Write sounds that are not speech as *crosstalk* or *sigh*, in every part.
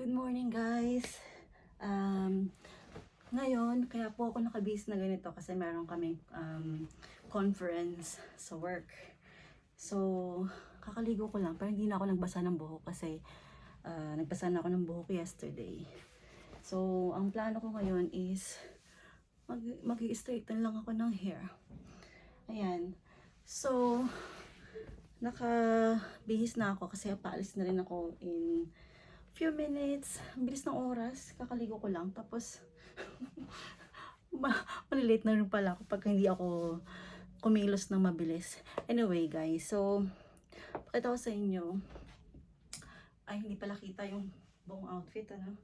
Good morning guys. Um, ngayon, kaya po ako nakabase na ganito kasi meron kaming um, conference sa work. So, kakaligo ko lang pero hindi na ako nagbasa ng buhok kasi ah, nagbasa na ako ng buhok yesterday. So, ang plano ko ngayon is mag, mag-straighten lang ako ng hair. Ayan. So, nakabihis na ako kasi paalis na rin ako in few minutes. Bilis ng oras. Kakaligo ko lang. Tapos, *laughs* ma- malilate na rin pala ako pag hindi ako kumilos ng mabilis. Anyway, guys. So, pakita ko sa inyo. Ay, hindi pala kita yung buong outfit, ano?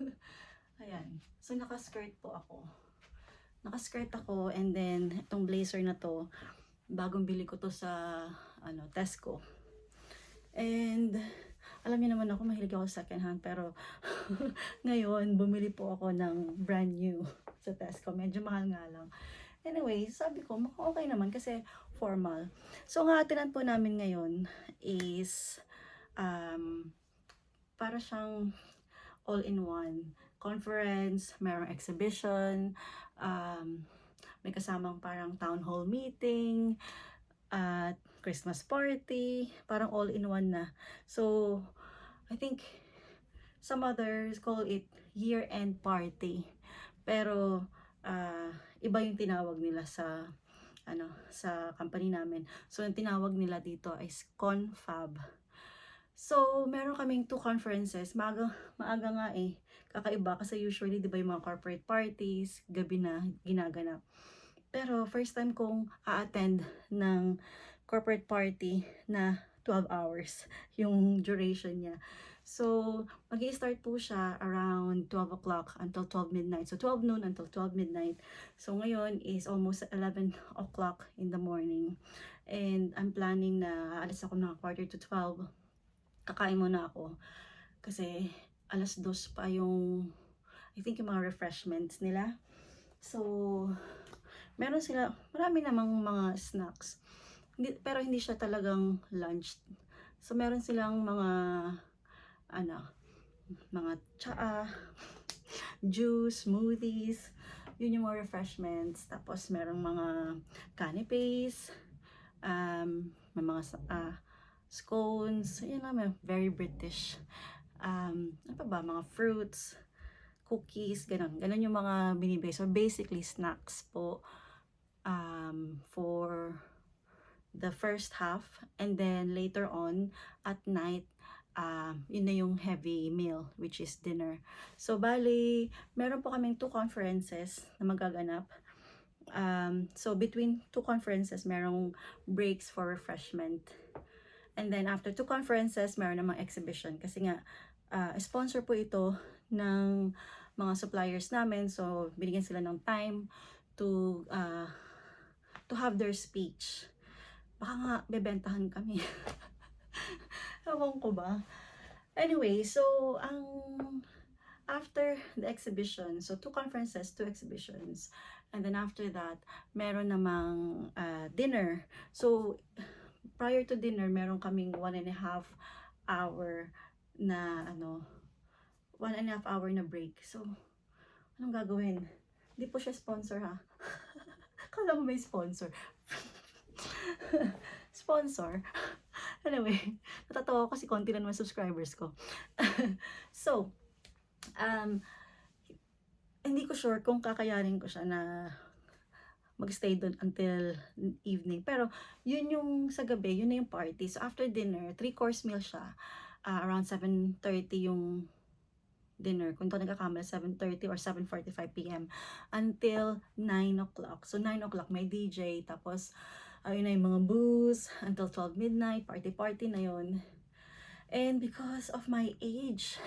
*laughs* Ayan. So, naka-skirt po ako. Naka-skirt ako and then itong blazer na to, bagong bili ko to sa ano, Tesco. And alam niyo naman ako, mahilig ako sa second hand, pero *laughs* ngayon, bumili po ako ng brand new *laughs* sa Tesco. Medyo mahal nga lang. Anyway, sabi ko, okay naman kasi formal. So, ang atinan po namin ngayon is um, para siyang all-in-one conference, merong exhibition, um, may kasamang parang town hall meeting, at Christmas party, parang all-in-one na. So, I think some others call it year-end party. Pero, ah, iba yung tinawag nila sa ano sa company namin. So, yung tinawag nila dito is confab. So, meron kaming two conferences. Maaga, maaga nga eh. Kakaiba kasi usually, di ba yung mga corporate parties, gabi na ginaganap. Pero first time kong a-attend ng corporate party na 12 hours *laughs* yung duration niya. So, mag start po siya around 12 o'clock until 12 midnight. So, 12 noon until 12 midnight. So, ngayon is almost 11 *laughs* o'clock in the morning. And I'm planning na alis ako ng quarter to 12. Kakain muna ako. Kasi alas dos pa yung, I think yung mga refreshments nila. So, meron sila, marami namang mga snacks. Pero hindi siya talagang lunch. So, meron silang mga, ano, mga tsaa, juice, smoothies, yun yung mga refreshments. Tapos, merong mga canapes, um, may mga ah, scones, yun naman, very British. Um, ano pa ba, mga fruits, cookies, ganun. Ganun yung mga binibigay. So, basically, snacks po um, for the first half. And then, later on, at night, um, yun na yung heavy meal, which is dinner. So, bali, meron po kaming two conferences na magaganap. Um, so, between two conferences, merong breaks for refreshment. And then, after two conferences, meron namang exhibition. Kasi nga, uh, sponsor po ito ng mga suppliers namin. So, binigyan sila ng time to uh, to have their speech. Baka nga bebentahan kami. *laughs* Ewan ko ba. Anyway, so, ang after the exhibition, so two conferences, two exhibitions, and then after that, meron namang uh, dinner. So, prior to dinner, meron kaming one and a half hour na ano, one and a half hour na break. So, anong gagawin? Hindi po siya sponsor ha. *laughs* Kala mo may sponsor. *laughs* sponsor. *laughs* Anyway, natatawa ko kasi konti na naman subscribers ko. *laughs* so, um, hindi ko sure kung kakayanin ko siya na magstay doon until evening. Pero, yun yung sa gabi, yun na yung party. So, after dinner, three-course meal siya. Uh, around 7.30 yung dinner. Kung ito nagkakamala, 7.30 or 7.45 p.m. until 9 o'clock. So, 9 o'clock may DJ. Tapos, ayun na yung mga booze until 12 midnight. Party-party na yun. And because of my age,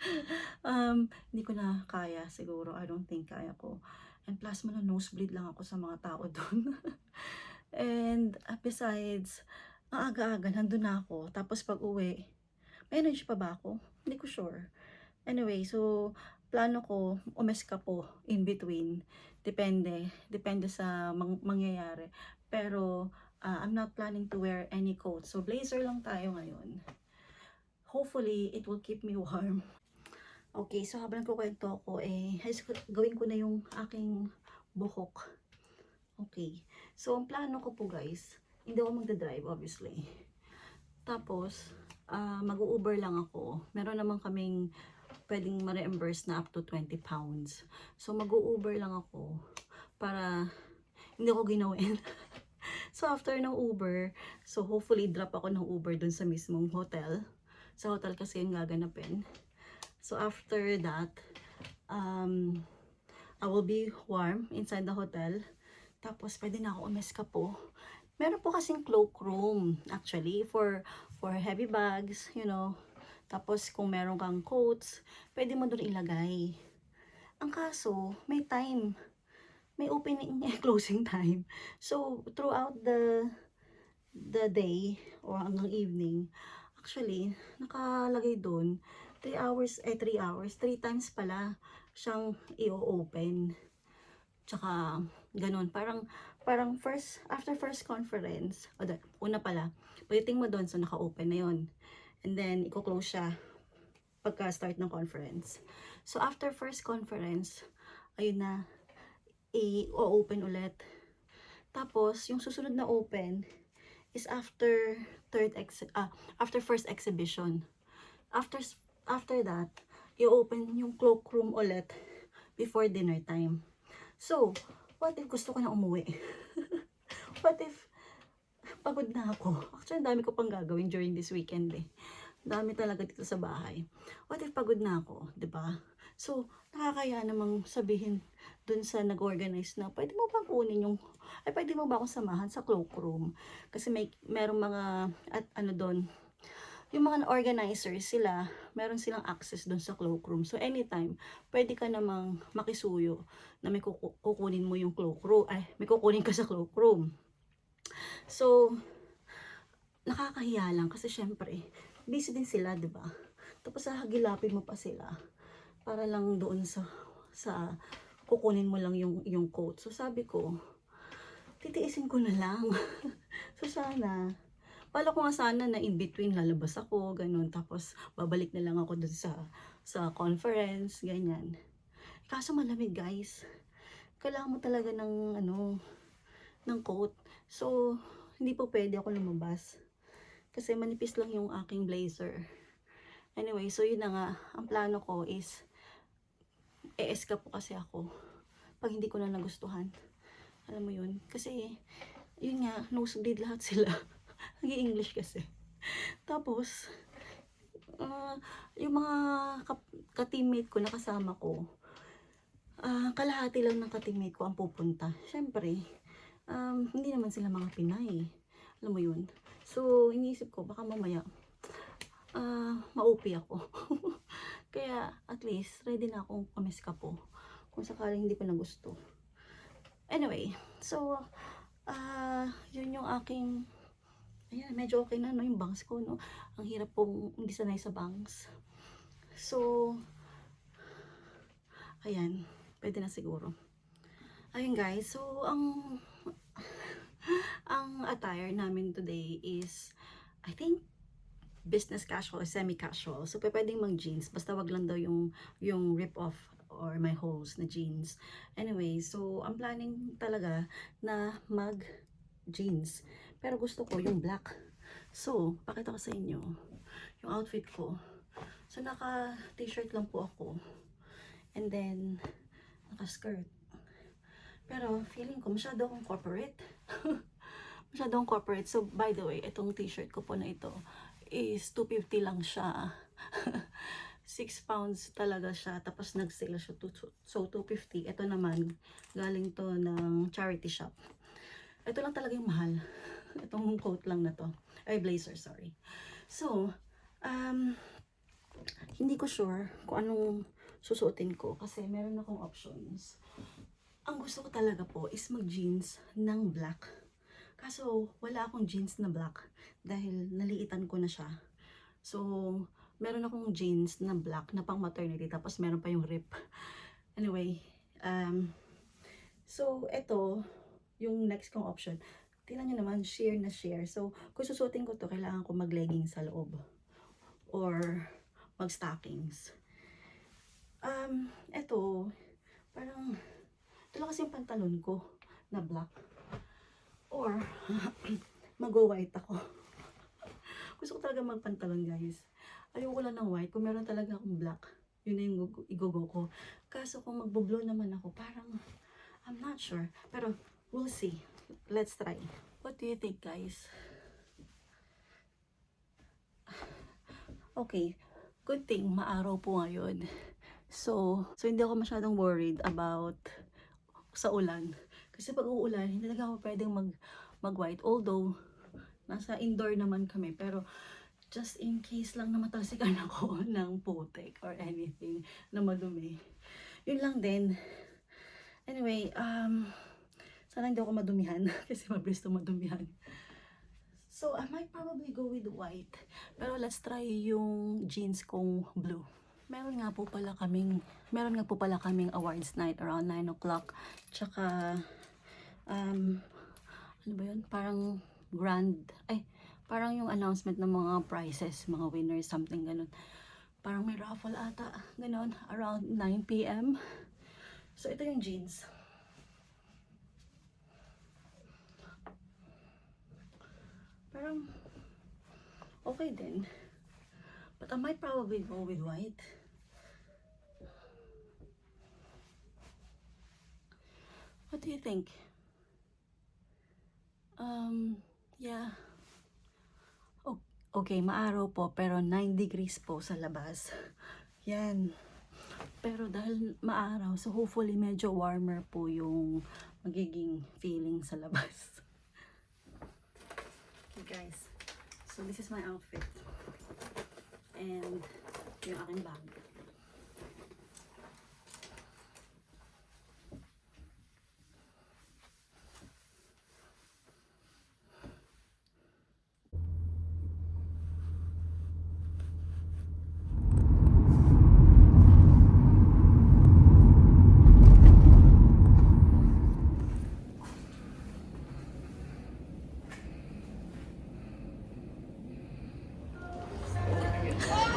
*laughs* um, hindi ko na kaya siguro. I don't think kaya ko. And plus, mo na nosebleed lang ako sa mga tao doon. *laughs* And uh, besides, ang aga-aga, nandun na ako. Tapos pag uwi, may energy pa ba ako? Hindi ko sure. Anyway, so, plano ko, umeska po in between. Depende. Depende sa mang- mangyayari. Pero, uh, I'm not planning to wear any coat. So, blazer lang tayo ngayon. hopefully, it will keep me *laughs* warm. Okay, so habang nagkukwento ako, eh, ko- gawin ko na yung aking buhok. Okay. So, ang plano ko po guys, hindi ako magdadrive obviously. Tapos, ah, mag-Uber lang ako. Meron naman kaming pwedeng ma-reimburse na up to 20 pounds. So, mag-Uber lang ako para hindi ako ginawin. So, after ng Uber, so hopefully drop ako ng Uber dun sa mismong hotel. Sa hotel kasi yung gaganapin. So, after that, um, I will be warm inside the hotel. Tapos, pwede na ako umeska po. Meron po kasing cloakroom, actually, for, for heavy bags, you know. Tapos, kung meron kang coats, pwede mo doon ilagay. Ang kaso, may time. May opening *laughs* closing time. So, throughout the the day or hanggang evening, actually, nakalagay doon 3 hours, eh 3 hours, 3 times pala siyang i-open. Tsaka, ganun. Parang, parang first, after first conference, o da, una pala, pagdating mo doon, so naka-open na yon And then, i-close siya pagka-start ng conference. So, after first conference, ayun na, i-open ulit. Tapos, yung susunod na open is after third ex ah, after first exhibition. After after that, i-open yung cloakroom ulit before dinner time. So, what if gusto ko na umuwi? *laughs* what if pagod na ako? Actually, dami ko pang gagawin during this weekend eh. Dami talaga dito sa bahay. What if pagod na ako, 'di ba? So, nakakaya namang sabihin dun sa nag-organize na, pwede mo bang kunin yung, ay pwede mo ba akong samahan sa cloakroom? Kasi may, merong mga, at ano doon, yung mga organizers sila, meron silang access doon sa cloakroom. So, anytime, pwede ka namang makisuyo na may kuku- kukunin mo yung cloakroom, ay, may kukunin ka sa cloakroom. So, nakakahiya lang kasi syempre, busy din sila, di ba? Tapos hahagilapin mo pa sila para lang doon sa sa kukunin mo lang yung yung coat. So sabi ko, titiisin ko na lang. *laughs* so sana Pala ko nga sana na in between lalabas ako, ganun. Tapos babalik na lang ako dun sa sa conference, ganyan. Kaso malamig, guys. Kailangan mo talaga ng ano ng coat. So hindi po pwede ako lumabas. Kasi manipis lang yung aking blazer. Anyway, so yun na nga. Ang plano ko is e-escape po kasi ako pag hindi ko na nagustuhan. Alam mo yun? Kasi, yun nga, nosebleed lahat sila. *laughs* Nag-English kasi. Tapos, ah, yung mga ka-teammate ko, nakasama ko, ah, kalahati lang ng ka-teammate ko ang pupunta. Siyempre, um, hindi naman sila mga Pinay. Alam mo yun? So, iniisip ko, baka mamaya, ah, maupi ako. *laughs* Kaya, at least, ready na akong pamiska po. Kung sakaling hindi ko na gusto. Anyway, so, ah, yun yung aking, ayan, medyo okay na, no, yung bangs ko, no. Ang hirap pong hindi sanay sa bangs. So, ayan, pwede na siguro. Ayun guys, so, ang, *laughs* ang attire namin today is, I think, business casual or semi-casual. So, pwedeng mag-jeans. Basta wag lang daw yung, yung rip-off or my holes na jeans. Anyway, so, ang planning talaga na mag-jeans. Pero gusto ko yung black. So, pakita ko sa inyo yung outfit ko. So, naka-t-shirt lang po ako. And then, naka-skirt. Pero, feeling ko, masyado akong corporate. *laughs* masyado akong corporate. So, by the way, itong t-shirt ko po na ito, is 250 lang siya. *laughs* 6 pounds talaga siya. Tapos nag-sale siya. So, 250. Ito naman, galing to ng charity shop. Ito lang talaga yung mahal. *laughs* Itong coat lang na to. Ay, blazer, sorry. So, um, hindi ko sure kung anong susuotin ko kasi meron akong options. Ang gusto ko talaga po is mag-jeans ng black. Kaso, wala akong jeans na black dahil naliitan ko na siya. So, meron akong jeans na black na pang maternity tapos meron pa yung rip. Anyway, um, so, ito, yung next kong option. Tingnan nyo naman, sheer na sheer. So, kung susuotin ko to kailangan ko mag-legging sa loob. or mag-stockings. Um, eto, parang, ito lang kasi yung pantalon ko na black. Or, *clears throat* mag-white ako. Gusto ko talaga magpantalon, guys. Ayoko lang ng white. Kung meron talaga akong black, yun na yung igogo ko. Kaso kung magbo-blow naman ako, parang, I'm not sure. Pero, we'll see. Let's try. What do you think, guys? *sighs* Okay. Good thing, maaraw po ngayon. So, so hindi ako masyadong worried about sa ulan. Kasi pag uulan, hindi talaga ako pwedeng mag, mag-white. Although, nasa indoor naman kami. Pero, just in case lang na matalsikan *laughs* ako ng putik or anything na madumi. Yun lang din. Anyway, um, sana hindi ako madumihan *laughs* kasi mabilis madumihan. So, I might probably go with white. Pero let's try yung jeans kong blue. Meron nga po pala kaming, meron nga po pala kaming awards night around 9 o'clock. Tsaka, um, ano ba yun? Parang grand, ay, parang yung announcement ng mga prizes, mga winners, something ganun. Parang may raffle ata, ganun, around 9 p.m. So, ito yung jeans. Parang, okay din. But I might probably go with white. What do you think? Um, yeah. Okay, maaraw po, pero 9 degrees po sa labas. Yan. Pero dahil maaraw, so hopefully medyo warmer po yung magiging feeling sa labas. Okay guys, so this is my outfit. And yung aking bag.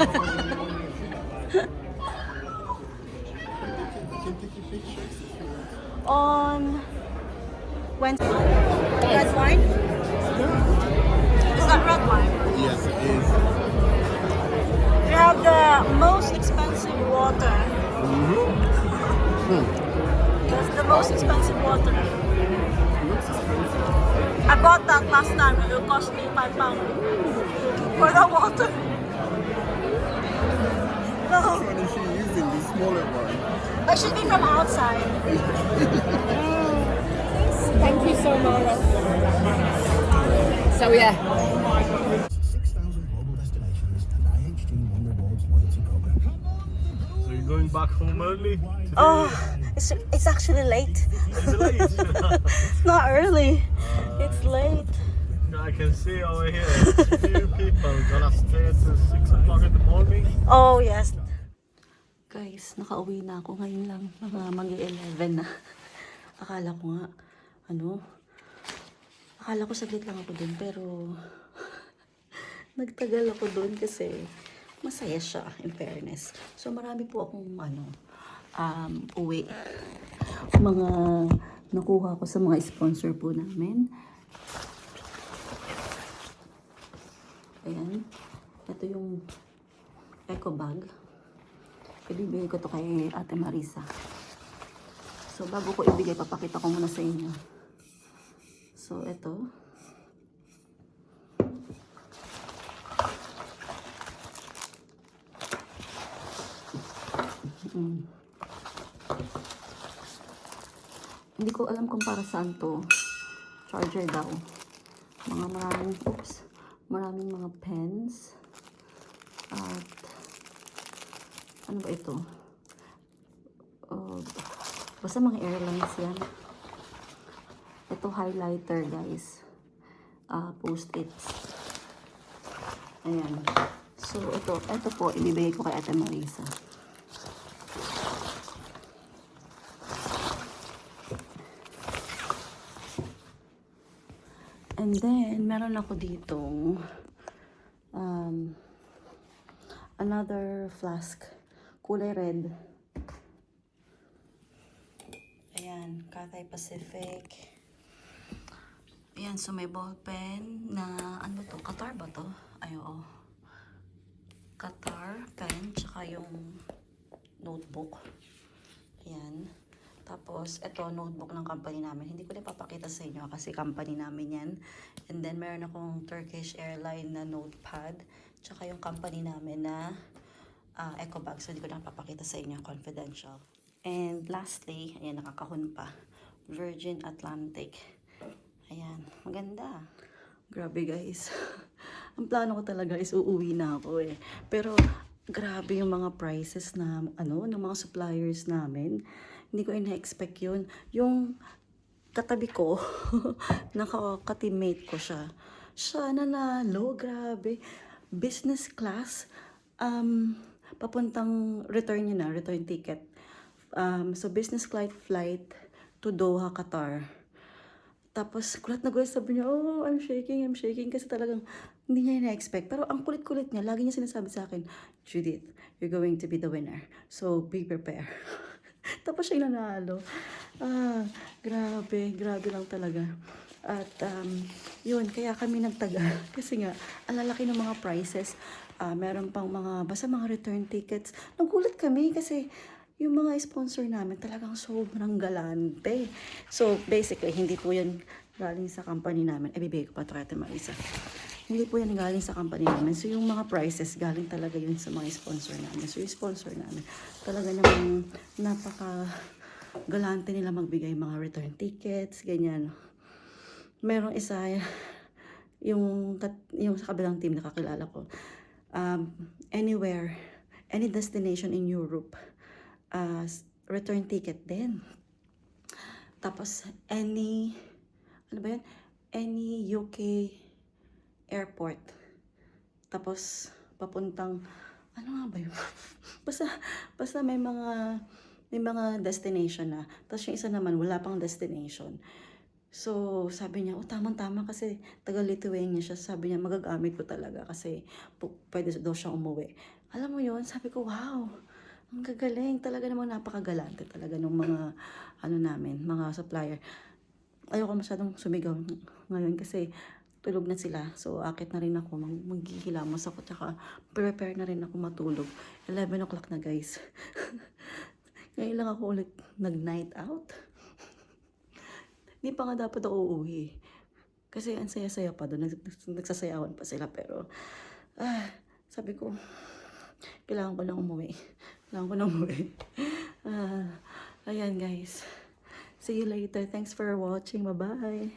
*laughs* On Wednesday. Red wine? Is that red wine? Yes, it is. We have the most expensive water. Mm-hmm. That's the most expensive water. expensive. I bought that last time. and It cost me five pounds for the water. Oh. No, Why is she using the smaller one? I should be from outside. *laughs* Thank you so much. So yeah, 6,000 global destinations and IHG One loyalty program. So you're going back home early? Today? Oh, it's, it's actually late. Is it late? *laughs* It's not early. It's late. I can see over here a few people gonna stay till 6 o'clock in the morning. Oh, yes. Guys, nakauwi na ako ngayon lang. Mga mag-11 na. *laughs* Akala ko nga, ano, akala ko saglit lang ako dun, pero *laughs* nagtagal ako dun kasi masaya siya, in fairness. So, marami po akong, ano, um, uwi. Mga nakuha ko sa mga sponsor po namin. Ayan. Ito yung eco bag. Ibibigay ko to kay Ate Marisa. So, bago ko ibigay, papakita ko muna sa inyo. So, ito. Mm. Hindi ko alam kung para saan to. Charger daw. Mga maraming, oops, maraming mga pens. At, ano ba ito? Uh, basta mga airlines yan. Ito highlighter guys. Ah, post-its. Ayan. So, ito, ito po, ibibigay ko kay Ate Marisa. And then, meron ako ditong um, another flask. Kulay red. Ayan, Cathay Pacific. Ayan, so may ball pen na, ano to, Qatar ba to? Ay, oo. Qatar pen, tsaka yung notebook. Ayan. Tapos, ito, notebook ng company namin. Hindi ko na papakita sa inyo kasi company namin yan. And then, meron akong Turkish Airline na notepad. Tsaka yung company namin na uh, eco bag. So, hindi ko na papakita sa inyo. Confidential. And lastly, ayan, nakakahon pa. Virgin Atlantic. Ayan, maganda. Grabe guys. *laughs* Ang plano ko talaga is uuwi na ako eh. Pero grabe yung mga prices na ano ng mga suppliers namin. Hindi ko ina-expect yun. Yung katabi ko, *laughs* nakaka-teammate ko siya. Siya nanalo, grabe. Business class, um, papuntang return niya na, return ticket. Um, so business flight flight to Doha, Qatar. Tapos, kulat na kulat sabi niya, oh, I'm shaking, I'm shaking. Kasi talagang hindi niya na-expect. Pero ang kulit-kulit niya, lagi niya sinasabi sa akin, Judith, you're going to be the winner. So, be prepared. *laughs* Tapos siya nanalo. Ah, grabe, grabe lang talaga. At um, yun, kaya kami nagtaga. *laughs* Kasi nga, ang lalaki ng mga prices. Ah, meron pang mga, basta mga return tickets. Nagulat kami kasi yung mga sponsor namin talagang sobrang galante. So, basically, hindi po yan galing sa company namin. Eh, bibigay ko pa ito kay Ate Marisa. Hindi po yan galing sa company namin. So, yung mga prices, galing talaga yun sa mga sponsor namin. So, yung sponsor namin, talaga namang napaka galante nila magbigay mga return tickets, ganyan. Merong isa, *laughs* yung, yung sa kabilang team nakakilala ko, um, anywhere, any destination in Europe, uh, return ticket din. Tapos, any, ano ba yun? Any UK airport. Tapos, papuntang, ano nga ba yun? *laughs* basta, basta may mga, may mga destination na. Tapos yung isa naman, wala pang destination. So, sabi niya, oh, tamang-tama kasi taga Lithuania siya. Sabi niya, magagamit ko talaga kasi pwede daw siyang umuwi. Alam mo yon sabi ko, wow, ang gagaling. Talaga namang napakagalante talaga ng mga, ano namin, mga supplier. Ayoko masyadong sumigaw ngayon kasi tulog na sila. So, akit na rin ako. Mag maghihilamos ako. Tsaka, prepare na rin ako matulog. 11 o'clock na, guys. *laughs* Ngayon lang ako ulit nag-night out. Hindi pa nga dapat ako uuwi. Kasi ang saya-saya pa doon. Nags- Nagsasayawan pa sila. Pero, ah, sabi ko, kailangan ko nang umuwi. Kailangan ko nang umuwi. Ah, ayan guys. See you later. Thanks for watching. Bye-bye.